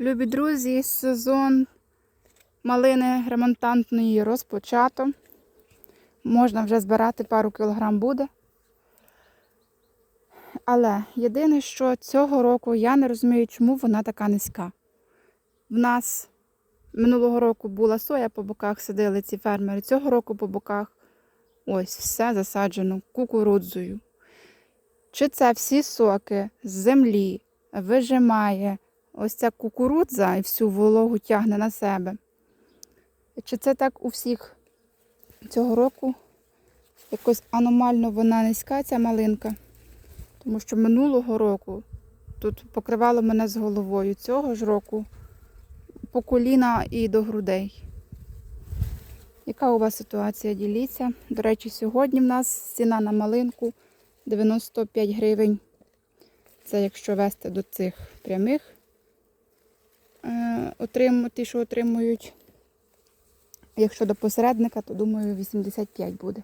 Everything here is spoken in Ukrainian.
Любі друзі, сезон малини ремонтантної розпочато. Можна вже збирати пару кілограм буде. Але єдине, що цього року я не розумію, чому вона така низька. В нас минулого року була соя по боках, сидили ці фермери. Цього року по боках ось все засаджено кукурудзою. Чи це всі соки з землі вижимає ось ця кукурудза і всю вологу тягне на себе? Чи це так у всіх цього року? Якось аномально вона низька, ця малинка. Тому що минулого року тут покривало мене з головою. Цього ж року по коліна і до грудей. Яка у вас ситуація? Діліться. До речі, сьогодні в нас ціна на малинку 95 гривень. Це якщо вести до цих прямих, отрим- ті, що отримують. Якщо до посередника, то думаю 85 буде.